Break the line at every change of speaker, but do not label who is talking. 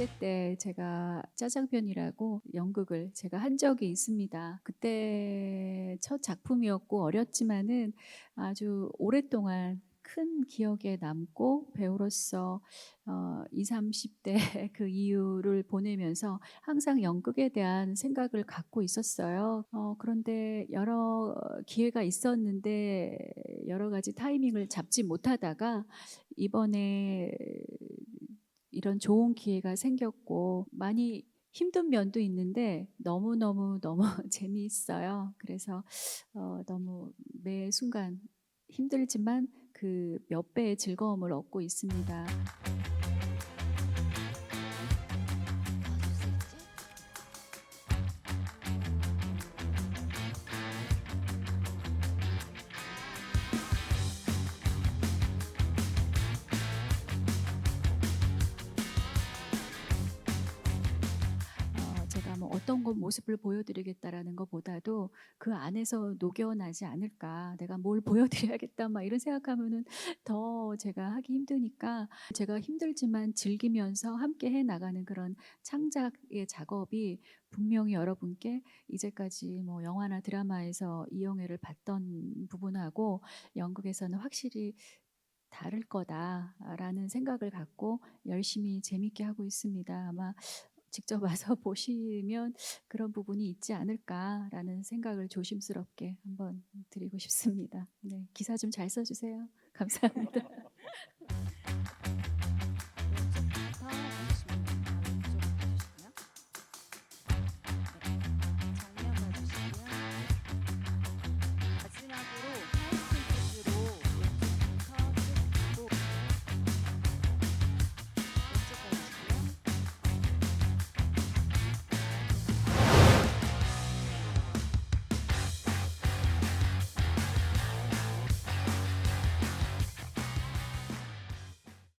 20대 때 제가 짜장면이라고 연극을 제가 한 적이 있습니다. 그때 첫 작품이었고 어렸지만은 아주 오랫동안 큰 기억에 남고 배우로서 어, 20, 30대 그 이유를 보내면서 항상 연극에 대한 생각을 갖고 있었어요. 어, 그런데 여러 기회가 있었는데 여러 가지 타이밍을 잡지 못하다가 이번에 이런 좋은 기회가 생겼고 많이 힘든 면도 있는데 너무너무 너무 재미있어요. 그래서 어, 너무 매 순간 힘들지만 그 몇 배의 즐거움을 얻고 있습니다. 뭐 어떤 것 모습을 보여드리겠다라는 것보다도 그 안에서 녹여나지 않을까. 내가 뭘 보여드려야겠다. 막 이런 생각하면은 더 제가 하기 힘드니까 제가 힘들지만 즐기면서 함께 해 나가는 그런 창작의 작업이 분명히 여러분께 이제까지 뭐 영화나 드라마에서 이용해를 봤던 부분하고 연극에서는 확실히 다를 거다라는 생각을 갖고 열심히 재밌게 하고 있습니다. 아마 직접 와서 보시면 그런 부분이 있지 않을까라는 생각을 조심스럽게 한번 드리고 싶습니다. 네, 기사 좀 잘 써주세요. 감사합니다.